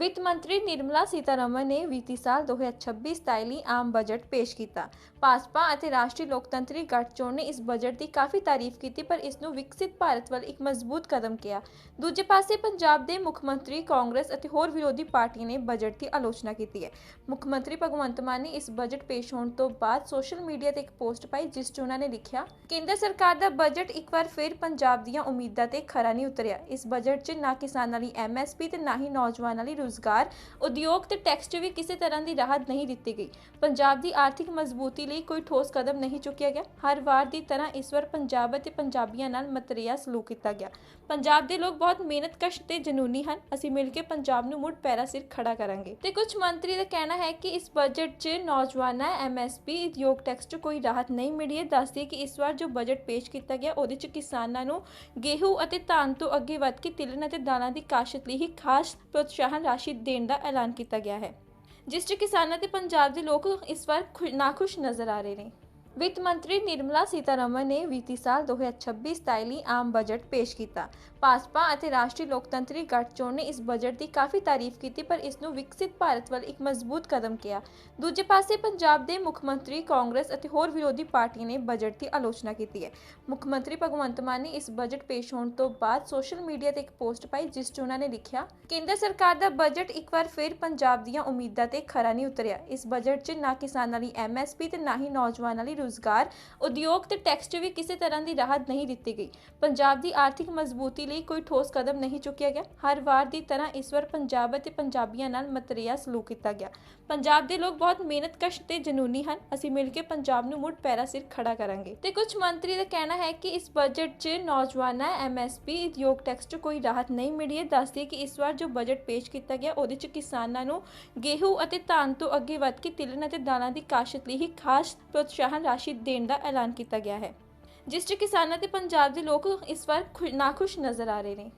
ਵਿੱਤ ਮੰਤਰੀ ਨਿਰਮਲਾ ਸੀਤਾਰਮਨ ਨੇ ਵਿੱਤੀ ਸਾਲ 2026-27 ਲਈ ਆਮ ਬਜਟ ਪੇਸ਼ ਕੀਤਾ। ਭਾਜਪਾ ਅਤੇ ਰਾਸ਼ਟਰੀ ਲੋਕਤੰਤਰੀ ਗੱਠਜੋੜ ਨੇ ਇਸ ਬਜਟ ਦੀ ਕਾਫੀ ਤਾਰੀਫ ਕੀਤੀ, ਪਰ ਇਸ ਨੂੰ ਵਿਕਸਿਤ ਭਾਰਤ ਵੱਲ ਇੱਕ ਮਜ਼ਬੂਤ ਕਦਮ ਕਿਹਾ। ਦੂਜੇ ਪਾਸੇ ਪੰਜਾਬ ਦੇ ਮੁੱਖ ਮੰਤਰੀ, ਕਾਂਗਰਸ ਅਤੇ ਹੋਰ ਵਿਰੋਧੀ ਪਾਰਟੀਆਂ ਨੇ ਬਜਟ ਦੀ ਆਲੋਚਨਾ ਕੀਤੀ ਹੈ। ਮੁੱਖ ਮੰਤਰੀ ਭਗਵੰਤ ਮਾਨ ਨੇ ਇਸ ਬਜਟ ਪੇਸ਼ ਹੋਣ ਤੋਂ ਬਾਅਦ ਸੋਸ਼ਲ ਮੀਡੀਆ ਤੇ ਇੱਕ ਪੋਸਟ ਪਾਈ, ਜਿਸ 'ਚ ਉਹਨਾਂ ਨੇ ਲਿਖਿਆ, ਕੇਂਦਰ ਸਰਕਾਰ ਦਾ ਬਜਟ ਇੱਕ ਵਾਰ ਫਿਰ ਪੰਜਾਬ ਦੀਆਂ ਉਮੀਦਾਂ ਤੇ ਖਰਾ ਨਹੀਂ ਉਤਰਿਆ। ਇਸ ਬਜਟ 'ਚ ਨਾ ਕਿਸਾਨਾਂ ਲਈ ਐਮਐਸਪੀ ਤੇ ਨਾ ਹੀ ਨੌਜਵਾਨਾਂ ਲਈ ਰੁਜ਼ਗਾਰ, ਉਦਯੋਗ ਤੇ ਟੈਕਸ 'ਚ ਵੀ ਕਿਸੇ ਤਰ੍ਹਾਂ ਦੀ ਰਾਹਤ ਨਹੀਂ ਦਿੱਤੀ ਗਈ। ਪੰਜਾਬ ਦੀ ਆਰਥਿਕ ਮਜ਼ਬੂਤੀ ਲਈ ਕੋਈ ਠੋਸ ਕਦਮ ਨਹੀਂ ਚੁੱਕਿਆ ਗਿਆ। ਹਰ ਵਾਰ ਦੀ ਤਰ੍ਹਾਂ ਇਸ ਵਾਰ ਪੰਜਾਬ ਅਤੇ ਪੰਜਾਬੀਆਂ ਨਾਲ ਮਤਰੇਆ ਸਲੂਕ ਕੀਤਾ ਗਿਆ। ਪੰਜਾਬ ਦੇ ਲੋਕ ਬਹੁਤ ਮਿਹਨਤਕਸ਼ ਤੇ ਜਨੂਨੀ ਹਨ। ਅਸੀਂ ਮਿਲ ਕੇ ਪੰਜਾਬ ਨੂੰ ਮੁੜ ਪੈਰਾਂ ਸਿਰ ਖੜਾ ਕਰਾਂਗੇ। ਤੇ ਕੁਝ ਮੰਤਰੀ ਦਾ ਕਹਿਣਾ ਹੈ ਕਿ ਇਸ ਬਜਟ 'ਚ ਨੌਜਵਾਨਾਂ ਐਮਐਸਪੀ ਉਦਯੋਗ ਟੈਕਸ 'ਚ ਕੋਈ ਰਾਹਤ ਨਹੀਂ ਮਿਲੀ ਹੈ। ਦੱਸਦੀ ਕਿ ਇਸ ਵਾਰ ਜੋ ਬਜਟ ਪੇਸ਼ ਕੀਤਾ ਗਿਆ, ਉਹਦੇ 'ਚ ਕਿਸਾਨਾਂ ਨੂੰ ਗੇਹੂ ਅਤੇ ਧਾਨ ਤੋਂ ਅੱਗੇ ਵੱਧ ਕੇ ਤਿਲਨ ਅਤੇ ਦਾਲਾਂ ਦੀ ਕਾਸ਼ਤ ਲਈ ਹੀ ਖਾਸ ਪ੍ਰੋਤਸਾਹਨ ਰਾਸ਼ੀ ਦੇਣ ਦਾ ਐਲਾਨ ਕੀਤਾ ਗਿਆ ਹੈ, ਜਿਸ 'ਚ ਕਿਸਾਨਾਂ ਤੇ ਪੰਜਾਬ ਦੇ ਲੋਕ ਇਸ ਵਾਰ ਖੁ- ਨਾਖੁਸ਼ ਨਜ਼ਰ ਆ ਰਹੇ ਨੇ। ਵਿੱਤ ਮੰਤਰੀ ਨਿਰਮਲਾ ਸੀਤਾਰਮਨ ਨੇ ਵਿੱਤੀ ਸਾਲ 2026-27 ਲਈ ਆਮ ਬਜਟ ਪੇਸ਼ ਕੀਤਾ। ਭਾਜਪਾ ਅਤੇ ਰਾਸ਼ਟਰੀ ਲੋਕਤੰਤਰੀ ਗੱਠਜੋੜ ਨੇ ਇਸ ਬਜਟ ਦੀ ਕਾਫੀ ਤਾਰੀਫ ਕੀਤੀ, ਪਰ ਇਸ ਨੂੰ ਵਿਕਸਿਤ ਭਾਰਤ ਵੱਲ ਇੱਕ ਮਜ਼ਬੂਤ ਕਦਮ ਕਿਹਾ। ਦੂਜੇ ਪਾਸੇ ਪੰਜਾਬ ਦੇ ਮੁੱਖ ਮੰਤਰੀ, ਕਾਂਗਰਸ ਅਤੇ ਹੋਰ ਵਿਰੋਧੀ ਪਾਰਟੀਆਂ ਨੇ ਬਜਟ ਦੀ ਆਲੋਚਨਾ ਕੀਤੀ ਹੈ। ਮੁੱਖ ਮੰਤਰੀ ਭਗਵੰਤ ਮਾਨ ਨੇ ਇਸ ਬਜਟ ਪੇਸ਼ ਹੋਣ ਤੋਂ ਬਾਅਦ ਸੋਸ਼ਲ ਮੀਡੀਆ ਤੇ ਇੱਕ ਪੋਸਟ ਪਾਈ, ਜਿਸ 'ਚ ਉਹਨਾਂ ਨੇ ਲਿਖਿਆ, ਕੇਂਦਰ ਸਰਕਾਰ ਦਾ ਬਜਟ ਇੱਕ ਵਾਰ ਫਿਰ ਪੰਜਾਬ ਦੀਆਂ ਉਮੀਦਾਂ ਤੇ ਖਰਾ ਨਹੀਂ ਉਤਰਿਆ। ਇਸ ਬਜਟ 'ਚ ਨਾ ਕਿਸਾਨਾਂ ਲਈ ਐਮਐਸਪੀ ਤੇ ਨਾ ਹੀ ਨੌਜਵਾਨਾਂ ਲਈ ਰੁਜ਼ਗਾਰ, ਉਦਯੋਗ ਤੇ ਟੈਕਸ 'ਚ ਵੀ ਕਿਸੇ ਤਰ੍ਹਾਂ ਦੀ ਰਾਹਤ ਨਹੀਂ ਦਿੱਤੀ ਗਈ। ਪੰਜਾਬ ਦੀ ਆਰਥਿਕ ਮਜ਼ਬੂਤੀ ਲਈ ਕੋਈ ਠੋਸ ਕਦਮ ਨਹੀਂ ਚੁੱਕਿਆ ਗਿਆ। ਹਰ ਵਾਰ ਦੀ ਤਰ੍ਹਾਂ ਇਸ ਵਾਰ ਪੰਜਾਬ ਅਤੇ ਪੰਜਾਬੀਆਂ ਨਾਲ ਮਤਰੇਆ ਸਲੂਕ ਕੀਤਾ ਗਿਆ। ਪੰਜਾਬ ਦੇ ਲੋਕ ਬਹੁਤ ਮਿਹਨਤਕਸ਼ ਤੇ ਜਨੂਨੀ ਹਨ। ਅਸੀਂ ਮਿਲ ਕੇ ਪੰਜਾਬ ਨੂੰ ਮੁੜ ਪੈਰਾਂ ਸਿਰ ਖੜਾ ਕਰਾਂਗੇ। ਤੇ ਕੁਝ ਮੰਤਰੀ ਦਾ ਕਹਿਣਾ ਹੈ ਕਿ ਇਸ ਬਜਟ 'ਚ ਨੌਜਵਾਨਾਂ ਐਮਐਸਪੀ ਉਦਯੋਗ ਟੈਕਸ 'ਚ ਕੋਈ ਰਾਹਤ ਨਹੀਂ ਮਿਲੀ ਹੈ। ਦੱਸਦੀ ਕਿ ਇਸ ਵਾਰ ਜੋ ਬਜਟ ਪੇਸ਼ ਕੀਤਾ ਗਿਆ, ਉਹਦੇ 'ਚ ਕਿਸਾਨਾਂ ਨੂੰ ਗੇਹੂ ਅਤੇ ਧਾਨ ਤੋਂ ਅੱਗੇ ਵੱਧ ਕੇ ਤਿਲਨ ਅਤੇ ਦਾਲਾਂ ਦੀ ਕਾਸ਼ਤ ਲਈ ਹੀ ਖਾਸ ਪ੍ਰੋਤਸਾਹਨ ਰਾਸ਼ੀ ਦੇਣ ਦਾ ਐਲਾਨ ਕੀਤਾ ਗਿਆ ਹੈ, ਜਿਸ 'ਚ ਕਿਸਾਨਾਂ ਤੇ ਪੰਜਾਬ ਦੇ ਲੋਕ ਇਸ ਵਾਰ ਖੁ- ਨਾਖੁਸ਼ ਨਜ਼ਰ ਆ ਰਹੇ ਨੇ।